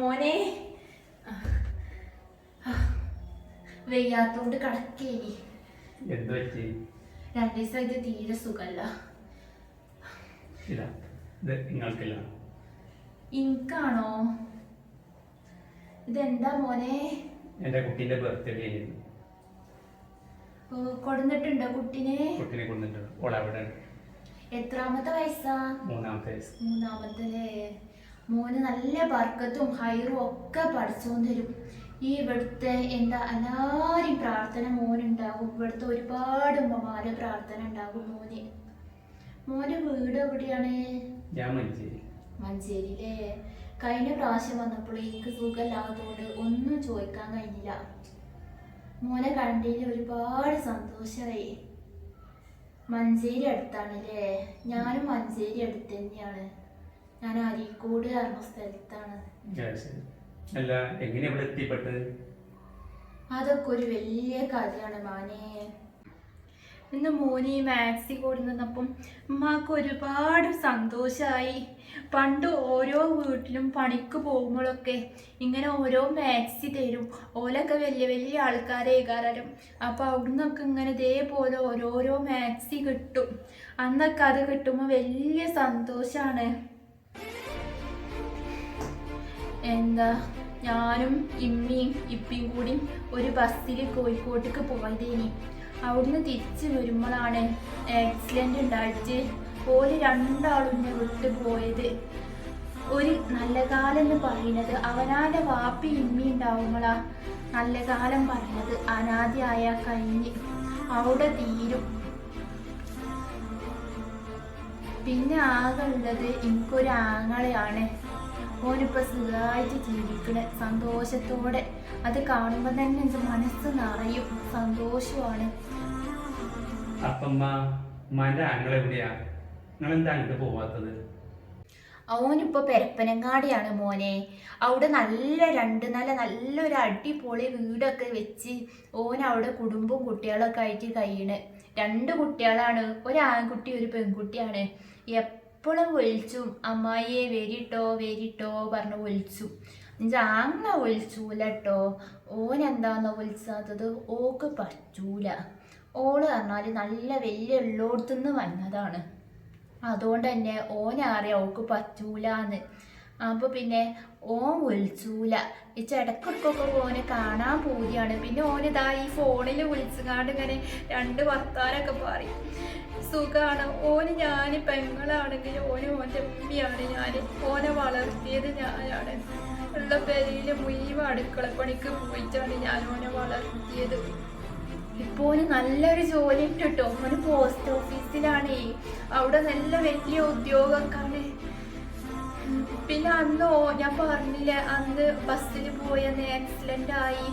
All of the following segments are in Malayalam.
മോനെ. വെയ്യാത്തോണ്ട് കടക്കേനി. എന്ത് പറ്റി? ഇത് തീരെ സുഖല്ല. നിങ്ങൾക്കില്ല. ഇൻകാണോ ഇതെന്താ മോനെ? എന്റെ കുട്ടീന്റെ ബർത്ത്ഡേ ആയിരുന്നു കൊടുന്നിട്ടുണ്ടോ കുട്ടിനെ? കുട്ടീനെ കൊണ്ടിട്ടുണ്ട് ഓളവിടെ ഉണ്ട്. എത്രാമത്തെ വയസ്സാ? മൂന്നാമത്തെ വയസ്സ്. മൂന്നാമത്തെ മോന് നല്ല ബർക്കത്തും ഹൈറും ഒക്കെ പഠിച്ചു തരും. ഈ ഇവിടുത്തെ എന്താ എല്ലാരും പ്രാർത്ഥന മോനുണ്ടാകും ഇവിടുത്തെ ഒരുപാട് ഉമ്മമാരെ പ്രാർത്ഥന ഉണ്ടാകും മോന്. മോന് വീട് എവിടെയാണ്? ഞാൻ മഞ്ചേരി. മഞ്ചേരിയിലെ കഴിഞ്ഞ പ്രാവശ്യം വന്നപ്പോൾ എനിക്ക് സുഖമില്ലാത്തതുകൊണ്ട് ഒന്നും ചോദിക്കാൻ കഴിഞ്ഞില്ല. മോനെ കണ്ടതിൽ ഒരുപാട് സന്തോഷമായി മഞ്ചേരി അടുത്താണല്ലേ? ഞാനും മഞ്ചേരി അടുത്ത് തന്നെയാണ്. ഞാൻ അരീക്കോട് പറഞ്ഞ സ്ഥലത്താണ്. അല്ല എങ്ങനെ ഇവിടെ എത്തിപ്പെട്ടത്? അതൊക്കെ ഒരു വലിയ കഥയാണ് മാനേ. ഇന്ന് മോനി മാക്സി കൊടുന്നപ്പം ഉമ്മാക്ക് ഒരുപാട് സന്തോഷമായി പണ്ട് ഓരോ വീട്ടിലും പണിക്ക് പോകുമ്പോഴൊക്കെ ഇങ്ങനെ ഓരോ മാക്സി തരും. ഓലൊക്കെ വലിയ വലിയ ആൾക്കാരെ കയറും അപ്പോൾ അവിടുന്നൊക്കെ ഇങ്ങനെ ഇതേപോലെ ഓരോരോ മാക്സി കിട്ടും. അന്നൊക്കെ അത് കിട്ടുമ്പോൾ വലിയ സന്തോഷമാണ് എന്താ? ഞാനും ഇമ്മിയും ഇപ്പിയും കൂടി ഒരു ബസ്സിൽ കോഴിക്കോട്ടേക്ക് പോയതേനി. അവിടുന്ന് തിരിച്ചു വരുമ്പോഴാണ് ആക്സിഡന്റ് ഉണ്ടായിട്ട് ഓൽ രണ്ടാളും എന്നെ വിട്ടുപോയത് ഒരു നല്ല കാലം എന്ന് പറയുന്നത് അവനാന്റെ വാപ്പി ഇമ്മി ഉണ്ടാവുമ്പോഴാ നല്ല കാലം പറയുന്നത്. അനാദ്യായ കഴിഞ്ഞ് അവിടെ തീരും. പിന്നെ ആകെ ഉള്ളത് എനിക്കൊരു ആങ്ങളെയാണ്. ഓനിപ്പോൾ സുഖമായിട്ട് ജീവിക്കണേ. സന്തോഷത്തോടെ. അത് കാണുമ്പോൾ തന്നെ എന്റെ മനസ്സ് നിറയും. സന്തോഷമാണ്. അപ്പമ്മ ഉമ്മാന്റെ ആങ്ങൾ എവിടെയാ? നിങ്ങൾ എന്താ അങ്ങോട്ട് പോവാത്തത്? അവനിപ്പോ പെരപ്പനങ്ങാടിയാണ് മോനെ. അവിടെ നല്ല രണ്ട് നല്ല നല്ലൊരു അടിപൊളി വീടൊക്കെ വെച്ച് ഓൻ അവിടെ കുടുംബവും കുട്ടികളൊക്കെ ആയിട്ട് കഴിയണ്. രണ്ട് കുട്ടികളാണ്. ഒരു ആൺകുട്ടി ഒരു പെൺകുട്ടിയാണ്. എപ്പോഴും വിളിച്ചും അമ്മായിയെ വേരിട്ടോ വേരിട്ടോ പറഞ്ഞ് വിളിച്ചു. അങ്ങനെ വിളിച്ചൂല ഓൻ എന്താന്നോ വിളിച്ചാത്തത്? ഓക്ക് പറ്റൂല. ഓൾ പറഞ്ഞാൽ നല്ല വലിയ ഉള്ളോടത്തുനിന്ന് വന്നതാണ്. അതുകൊണ്ട് തന്നെ ഓനറിയാം ഓക്ക് പറ്റൂലാന്ന്. അപ്പോൾ പിന്നെ ഓൻ വിളിച്ചൂല. ഈ ചടക്കൊക്കെ ഓനെ കാണാൻ പോവുകയാണ് പിന്നെ ഓനിതാ ഈ ഫോണിൽ വിളിച്ചുകാണ്ട് ഇങ്ങനെ രണ്ട് വർത്താനൊക്കെ പറയും. സുഖാണ്. ഓന് ഞാൻ പെങ്ങളാണെങ്കിൽ ഓന് ഓന്റെ ഉമ്മിയാണ് ഞാൻ ഓനെ വളർത്തിയത് ഞാനാണ്. ഉള്ള പെരയിൽ മുഴുവൻ അടുക്കളപ്പണിക്ക് പോയിട്ടാണ് ഞാൻ ഓനെ വളർത്തിയത്. ഇപ്പോൾ ഓന് നല്ലൊരു ജോലി കേട്ടോ ഓന് പോസ്റ്റ് ഓഫീസിലാണേ അവിടെ നല്ല വലിയ ഉദ്യോഗക്കാണ് പിന്നെ അന്ന് ഞാൻ പറഞ്ഞില്ലേ അന്ന് ബസ്സിൽ പോയെന്ന് ആക്സിഡന്റ് ആയി.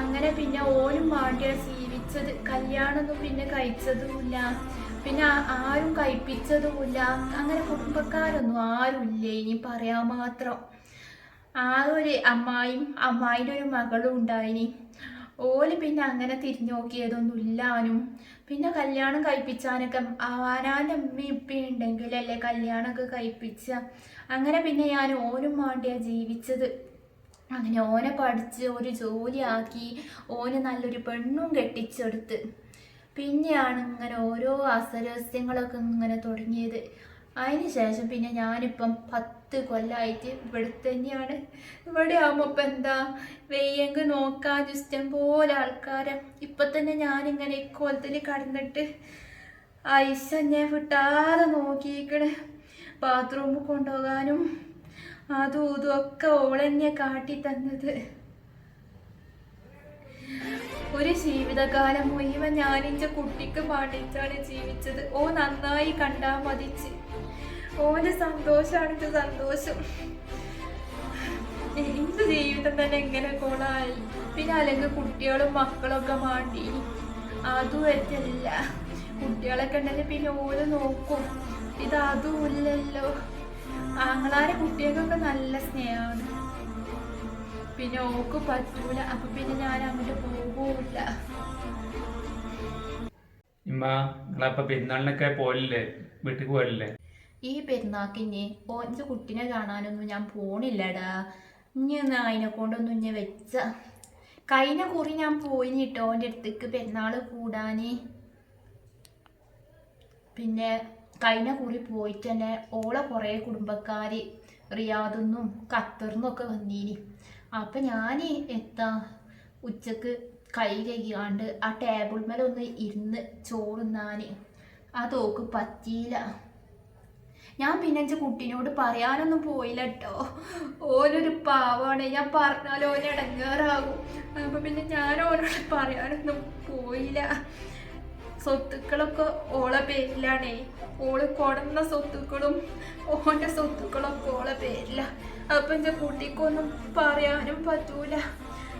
അങ്ങനെ പിന്നെ ഓനും വേണ്ടിയാണ് ജീവിച്ചത്. കല്യാണമൊന്നും പിന്നെ കഴിച്ചതുമില്ല. പിന്നെ ആരും കഴിപ്പിച്ചതുമില്ല. അങ്ങനെ കുടുംബക്കാരൊന്നും ആരുമില്ല ഇനി പറയാൻ മാത്രം. ആ ഒരു അമ്മായും അമ്മായിന്റെ ഒരു മകളും ഉണ്ടായിനി. ഓൽ പിന്നെ അങ്ങനെ തിരിഞ്ഞു നോക്കിയതൊന്നും ഇല്ലാനും പിന്നെ കല്യാണം കഴിപ്പിച്ചാനൊക്കെ ആരാന്റെ അമ്മയും ഇപ്പയും ഉണ്ടെങ്കിലല്ലേ കല്യാണമൊക്കെ കഴിപ്പിച്ച? അങ്ങനെ പിന്നെ ഞാൻ ഓനും വേണ്ടിയാണ് ജീവിച്ചത്. അങ്ങനെ ഓനെ പഠിച്ച് ഒരു ജോലിയാക്കി ഓന് നല്ലൊരു പെണ്ണും കെട്ടിച്ചെടുത്ത്. പിന്നെയാണ് ഇങ്ങനെ ഓരോ അസരസ്യങ്ങളൊക്കെ ഇങ്ങനെ തുടങ്ങിയത്. അതിന് ശേഷം പിന്നെ ഞാനിപ്പം പത്ത് കൊല്ലമായിട്ട് ഇവിടെ തന്നെയാണ് ഇവിടെ ആകുമ്പോൾ ഇപ്പം എന്താ വെയ്യെങ്കിൽ നോക്കാൻ ഇഷ്ടം പോലെ ആൾക്കാരെ. ഇപ്പം തന്നെ ഞാനിങ്ങനെ ഇക്കോലത്തിൽ കടന്നിട്ട് ഐസ് ഞാൻ വിട്ടാതെ നോക്കിയിക്കണേ ബാത്റൂമിൽ കൊണ്ടുപോകാനും അതും ഇതും ഒക്കെ ഓളെന്നെ കാട്ടി തന്നത്. ഒരു ജീവിതകാലം മുഴുവൻ ഞാനിന്റെ കുട്ടിക്ക് പാടിച്ചാണ് ജീവിച്ചത്. ഓ നന്നായി കണ്ടാ മതിച്ച് ഓന് എന്റെ സന്തോഷം. എന്റെ ജീവിതം തന്നെ എങ്ങനെ കോളായി. പിന്നെ അല്ലെങ്കിൽ കുട്ടികളും മക്കളൊക്കെ മാണ്ടി. അതും എത്തില്ല കുട്ടികളൊക്കെ ഉണ്ടെങ്കിൽ പിന്നെ ഓര് നോക്കും. ഇത് അതും ഇല്ലല്ലോ. ആങ്ങളാരെ കുട്ടികൾക്കൊക്കെ നല്ല സ്നേഹമാണ്. പിന്നെ ഓക്ക് പറ്റൂല. അപ്പൊ പിന്നെ ഞാൻ അങ്ങോട്ട് പോകൂല ഇമ്മ നിങ്ങളപ്പ പെരുന്നാളിനൊക്കെ പോലില്ലേ വീട്ടിൽ പോലില്ലേ ഈ പെരുന്നാക്കിന് ഓന്റെ കുട്ടിനെ കാണാനൊന്നും ഞാൻ പോണില്ലടാ. ഇനി ഒന്ന് അതിനെ കൊണ്ടൊന്നും ഇഞ്ഞ വെച്ച. കഴിഞ്ഞ കുറി ഞാൻ പോയി കേട്ടോ ഓന്റെ അടുത്തേക്ക് പെരുന്നാൾ കൂടാന്. പിന്നെ കഴിഞ്ഞ കുറി പോയിട്ട് തന്നെ ഓളെ കുറേ കുടുംബക്കാർ റിയാദിന്നും ഖത്തറിന്നും ഒക്കെ വന്നീനി. അപ്പം ഞാൻ എത്താ ഉച്ചയ്ക്ക് കൈ കഴിയാണ്ട് ആ ടേബിൾ മേലെ ഒന്ന് ഇരുന്ന് ആ തോക്ക് പറ്റിയില്ല ഞാൻ പിന്നെ എന്റെ കുട്ടീനോട് പറയാനൊന്നും പോയില്ല കേട്ടോ ഓനൊരു പാവാണ്. ഞാൻ പറഞ്ഞാൽ ഓൻ ഇടങ്ങേറാകും പിന്നെ ഞാൻ ഓനോട് പറയാനൊന്നും പോയില്ല. സ്വത്തുക്കളൊക്കെ ഓളെ പേരിലാണേ. ഓൾ കൊടന്ന സ്വത്തുക്കളും ഓന്റെ സ്വത്തുക്കളൊക്കെ ഓളെ പേരില. അപ്പം എന്റെ കുട്ടിക്കൊന്നും പറയാനും പറ്റൂല.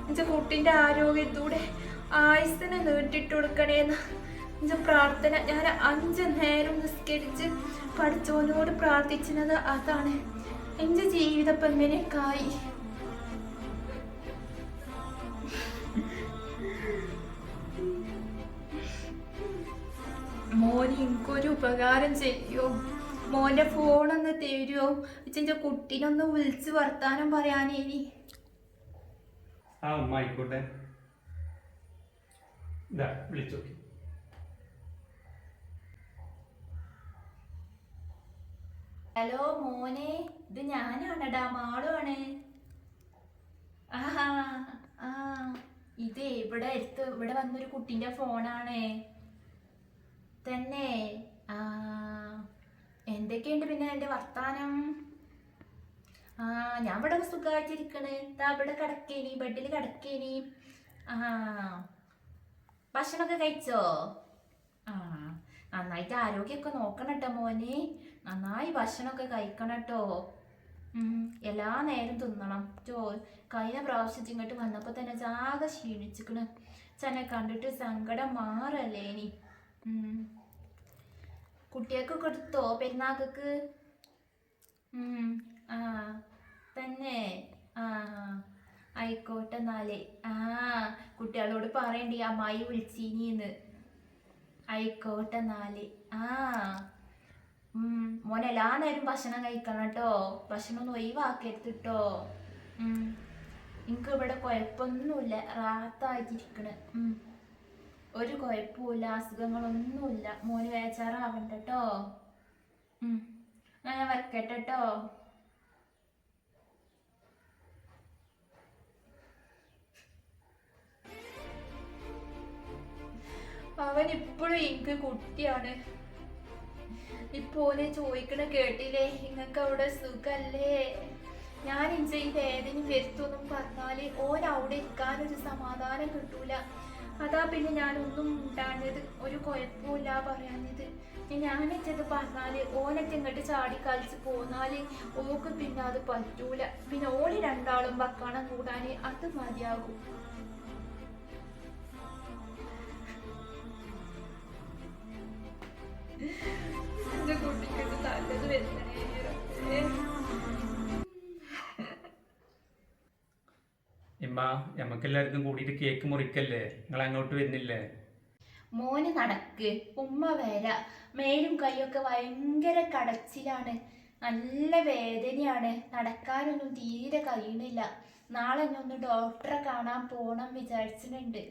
എന്റെ കുട്ടീന്റെ ആരോഗ്യത്തൂടെ ആയുസിനെ നീട്ടിട്ട് കൊടുക്കണേന്ന്. എന്റെ പ്രാർത്ഥന ഞാൻ അഞ്ച് നേരം നിസ്കരിച്ച് പഠിച്ചവനോട് പ്രാർത്ഥിച്ചത് അതാണ്. എന്റെ ജീവിതം എങ്ങനെയൊക്കെ എങ്ങനെയൊക്കെയായി മോന് എനിക്കൊരു ഉപകാരം ചെയ്യോ. മോന്റെ ഫോണൊന്ന് തരുമോ അച്ഛന്റെ കുട്ടീനൊന്ന് വിളിച്ച് വർത്താനം പറയാനേനി ആ ആയിക്കോട്ടെ. വിളിച്ചു ഹലോ മോനെ ഇത് ഞാനാണടാ മാളുവാണ്. ആ ഇത് ഇവിടെ അടുത്ത് ഇവിടെ വന്നൊരു കുട്ടീന്റെ ഫോണാണ്. തന്നെ. എന്തൊക്കെയുണ്ട് പിന്നെ എന്റെ വർത്താനം? ആ ഞാൻ ഇവിടെ സുഖമായിട്ടിരിക്കണ് ദാ ഇവിടെ കിടക്കേനി ബെഡിൽ കിടക്കേനി. ആ ഭക്ഷണമൊക്കെ കഴിച്ചോ? ആ നന്നായിട്ട് ആരോഗ്യമൊക്കെ നോക്കണം കേട്ടോ മോനെ. നന്നായി ഭക്ഷണമൊക്കെ കഴിക്കണം കേട്ടോ എല്ലാ നേരം തിന്നണം. ചോ കഴിഞ്ഞ പ്രാവശ്യത്തിൽ ഇങ്ങോട്ട് വന്നപ്പോൾ തന്നെ ജാഗ ക്ഷീണിച്ചിക്കണ്. ചെന്നെ കണ്ടിട്ട് സങ്കടം മാറല്ലേ ഉം. കുട്ടികൾക്ക് കൊടുത്തോ പെരുന്നാൾക്ക് ഉം. ആ തന്നെ. ആ ആയിക്കോട്ടെ എന്നാലേ. ആ കുട്ടികളോട് പറയണ്ടി. അമ്മായി വിളിച്ചീനിന്ന്. ആയിക്കോട്ടെ എന്നാൽ. ആ ഉം. മോൻ എല്ലാ നേരം ഭക്ഷണം കഴിക്കണം കേട്ടോ. ഭക്ഷണം ഒന്നും ഒഴിവാക്കരുത് കേട്ടോ എനിക്ക് ഇവിടെ കുഴപ്പമൊന്നുമില്ല റാത്തായിട്ടിരിക്കണ്. ഉം. ഒരു കുഴപ്പമില്ല അസുഖങ്ങളൊന്നുമില്ല. മോന് വേച്ചാറാവണ്ട കേട്ടോ ഞാൻ വെക്കട്ടെ കേട്ടോ അവൻ ഇപ്പോഴും എനിക്ക് കുട്ടിയാണ്. ഇപ്പോലെ ചോദിക്കണ കേട്ടില്ലേ? നിങ്ങൾക്ക് അവിടെ സുഖല്ലേ? ഞാൻ ഇഞ്ച ഈ വേദന വരുത്തൊന്നും പറഞ്ഞാൽ ഓൻ അവിടെ ഇരിക്കാനൊരു സമാധാനം കിട്ടൂല. അതാ പിന്നെ ഞാനൊന്നും ഉണ്ടാഞ്ഞത് ഒരു കുഴപ്പമില്ല പറയാഞ്ഞത്. ഞാനെച്ചത് പറഞ്ഞാൽ ഓനത്തെ ഇങ്ങോട്ട് ചാടി കളിച്ച് പോന്നാൽ ഓക്ക് പിന്നെ അത് പറ്റൂല. പിന്നെ ഓൾ രണ്ടാളും വക്കാണം കൂടാന് അത് മതിയാകും. എന്റെ കുട്ടിക്ക് നല്ലത് വരുന്നേ. ഇമ്മ നമുക്കെല്ലാവർക്കും കൂടിയിട്ട് കേക്ക് മുറിക്കല്ലേ? നിങ്ങൾ അങ്ങോട്ട് വരുന്നില്ലേ? മോന് നടക്ക് ഉമ്മ വേല. മേലും കൈയൊക്കെ ഭയങ്കര കടച്ചിലാണ്. നല്ല വേദനയാണ്. നടക്കാനൊന്നും തീരെ കഴിയുന്നില്ല നാളെ ഒന്ന് ഡോക്ടറെ കാണാൻ പോണം വിചാരിച്ചിട്ടുണ്ട്.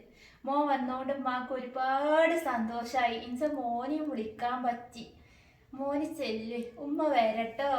മോൻ വന്നോണ്ട് ഉമ്മാക്ക് ഒരുപാട് സന്തോഷമായി ഇൻസ മോനെയും വിളിക്കാൻ പറ്റി. മോന് ചെല്ല്. ഉമ്മ വരട്ടോ.